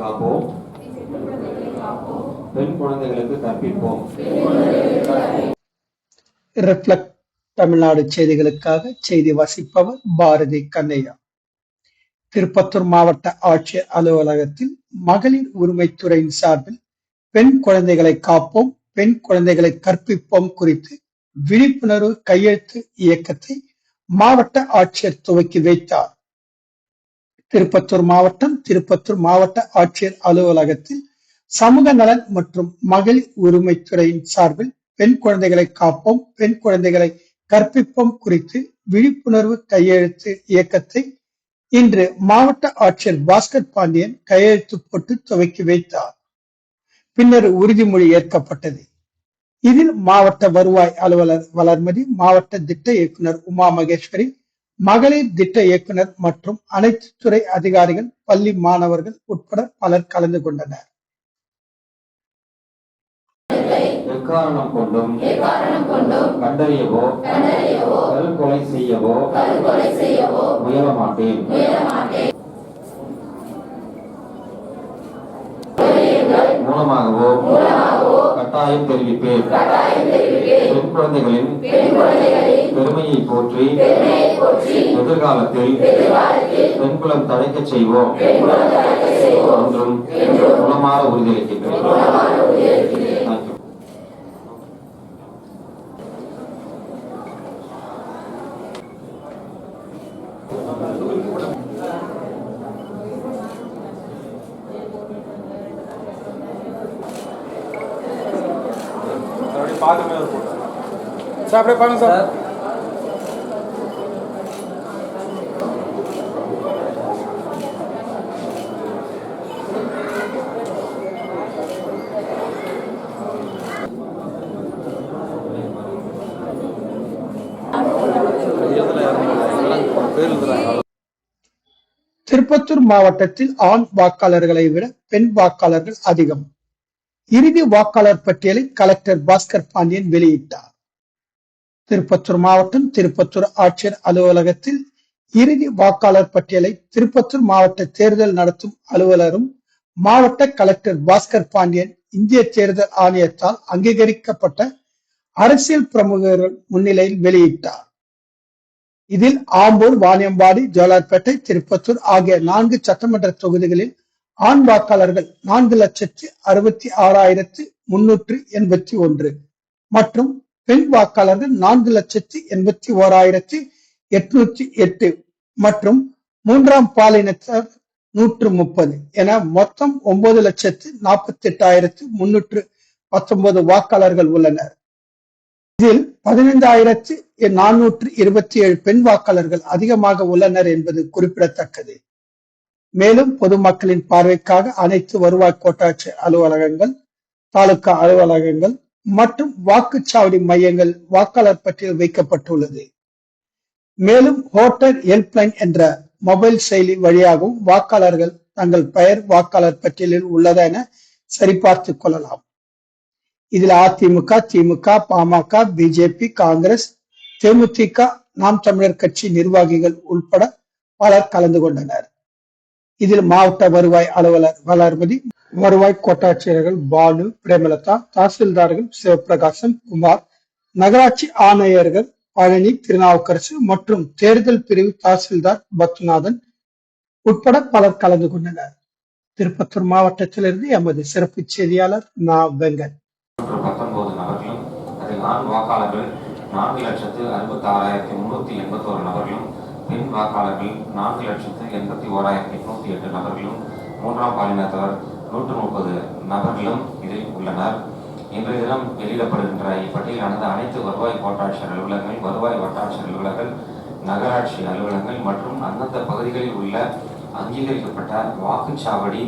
காப்போம். பெண் குழந்தைகளுக்கு கற்பிப்போம் ரிஃப்ளெக்ட் தமிழ்நாடு செய்திகளுக்காக செய்தி வாசிப்பவர் பாரதி கண்ணையா. திருப்பத்தூர் மாவட்ட ஆட்சியர் அலுவலகத்தில் மகளிர் உரிமைத்துறையின் சார்பில் பெண் குழந்தைகளை காப்போம் பெண் குழந்தைகளை கற்பிப்போம் குறித்து விழிப்புணர்வு கையெழுத்து இயக்கத்தை மாவட்ட ஆட்சியர் துவக்கி வைத்தார். திருப்பத்தூர் மாவட்டம் திருப்பத்தூர் மாவட்ட ஆட்சியர் அலுவலகத்தில் சமூக நலன் மற்றும் மகளிர் உரிமைத்துறையின் சார்பில் பெண் குழந்தைகளை காப்போம் பெண் குழந்தைகளை கற்பிப்போம் குறித்து விழிப்புணர்வு கையெழுத்து இயக்கத்தை இன்று மாவட்ட ஆட்சியர் பாஸ்கர் பாண்டியன் கையெழுத்து போட்டு துவக்கி வைத்தார். பின்னர் உறுதிமொழி ஏற்கப்பட்டது. இதில் மாவட்ட வருவாய் அலுவலர் வளர்மதி மாவட்ட திட்ட இயக்குனர் உமா மகேஸ்வரி மகளிர் திட்ட இயக்குனர் மற்றும் அனைத்து துறை அதிகாரிகள் பள்ளி மாணவர்கள் உட்பட பலர் கலந்து கொண்டனர். எக்காரணம் கொண்டும் கண்டறியவோ கருக்கொலை செய்யவோ முயல மாட்டேன் மூலமாகவோ கட்டாயம் தெரிவிப்பேன். பெண் குழந்தைகளின் பெருமையை போற்றி எதிர்காலத்தில் பெண்குலம் தழைக்கச் செய்வோம். ஒன்றும் குணமாற உறுதியளிக்கின்றேன் சார் அப்படியே பாருங்க சார் திருப்பத்தூர் மாவட்டத்தில் ஆண் வாக்காளர்களை விட பெண் வாக்காளர்கள் அதிகம். இறுதி வாக்காளர் பட்டியலை கலெக்டர் பாஸ்கர் பாண்டியன் வெளியிட்டார். திருப்பத்தூர் மாவட்டம் திருப்பத்தூர் ஆட்சியர் அலுவலகத்தில் இறுதி வாக்காளர் பட்டியலை திருப்பத்தூர் மாவட்ட தேர்தல் நடத்தும் அலுவலரும் மாவட்ட கலெக்டர் பாஸ்கர் பாண்டியன் இந்திய தேர்தல் ஆணையத்தால் அங்கீகரிக்கப்பட்ட அரசியல் பிரமுகர்கள் முன்னிலையில் வெளியிட்டார். இதில் ஆம்பூர் வாணியம்பாடி ஜோலார்பேட்டை திருப்பத்தூர் ஆகிய நான்கு சட்டமன்ற தொகுதிகளில் ஆண் வாக்காளர்கள் நான்கு லட்சத்தி அறுபத்தி ஆறாயிரத்து முன்னூற்று எண்பத்தி ஒன்று மற்றும் பெண் வாக்காளர்கள் நான்கு லட்சத்தி எண்பத்தி ஓராயிரத்தி எட்நூத்தி எட்டு மற்றும் மூன்றாம் பாலினத்தர் நூற்று முப்பது என மொத்தம் ஒன்பது லட்சத்து நாற்பத்தி எட்டாயிரத்து முன்னூற்று பத்தொன்பது வாக்காளர்கள் உள்ளனர். இதில் பதினைந்தாயிரத்து நானூற்று இருபத்தி ஏழு பெண் வாக்காளர்கள் அதிகமாக உள்ளனர் என்பது குறிப்பிடத்தக்கது. மேலும் பொதுமக்களின் பார்வைக்காக அனைத்து வருவாய் கோட்டாட்சி அலுவலகங்கள் தாலுகா அலுவலகங்கள் மற்றும் வாக்குச்சாவடி மையங்கள் வாக்காளர் பட்டியல் வைக்கப்பட்டுள்ளது. மேலும் ஹோட்டல் ஹெல்ப்லைன் என்ற மொபைல் செயலி வழியாகவும் வாக்காளர்கள் தங்கள் பெயர் வாக்காளர் பட்டியலில் உள்ளதா என சரிபார்த்துக் கொள்ளலாம். இதில் அதிமுக திமுக பாமக பிஜேபி காங்கிரஸ் தேமுதிக நாம் தமிழர் கட்சி நிர்வாகிகள் உள்பட பலர் கலந்து கொண்டனர். இதில் மாவட்ட வருவாய் அலுவலர் வளர்மதி வருவாய் கோட்டாட்சியர்கள் பாலு பிரேமலதா தாசில்தார்கள் சிவபிரகாசம் குமார் நகராட்சி ஆணையர்கள் பழனி திருநாவுக்கரசு மற்றும் தேர்தல் பிரிவு தாசில்தார் பத்நாதன் உட்பட பலர் கலந்து கொண்டனர். திருப்பத்தூர் மாவட்டத்திலிருந்து எமது சிறப்பு செய்தியாளர் நா. வெங்கட் நூற்று பத்தொன்பது நபர்களும் அதில் ஆண் வாக்காளர்கள் நான்கு லட்சத்து அறுபத்தி ஆறாயிரத்தி முன்னூத்தி எண்பத்தோரு நபர்களும் பெண் வாக்காளர்கள் நான்கு லட்சத்து எண்பத்தி ஓராயிரத்தி எட்நூத்தி எட்டு நபர்களும் மூன்றாம் பாலினத்தவர் நூற்று முப்பது நபர்களும் இதில் உள்ளனர். இன்றைய தினம் வெளியிடப்படுகின்ற இப்பட்டியலானது அனைத்து வருவாய் கோட்டாட்சியர் அலுவலகங்கள் வருவாய் வட்டாட்சியர் அலுவலகங்கள் நகராட்சி அலுவலகங்கள் மற்றும் அந்தந்த பகுதிகளில் உள்ள அங்கீகரிக்கப்பட்ட வாக்குச்சாவடி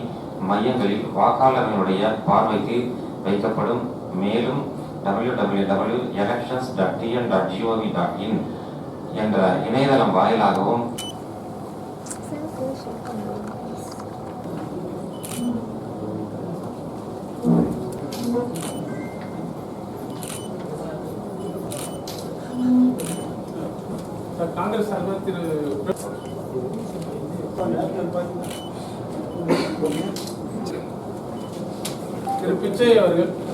மையங்களில் வாக்காளர்களுடைய பார்வைக்கு வைக்கப்படும். மேலும் www.elections.tn.gov.in என்ற இணையதளம் வாயிலாகவும் காங்கிரஸ் தலைவர் திரு திரு பிச்சை அவர்கள்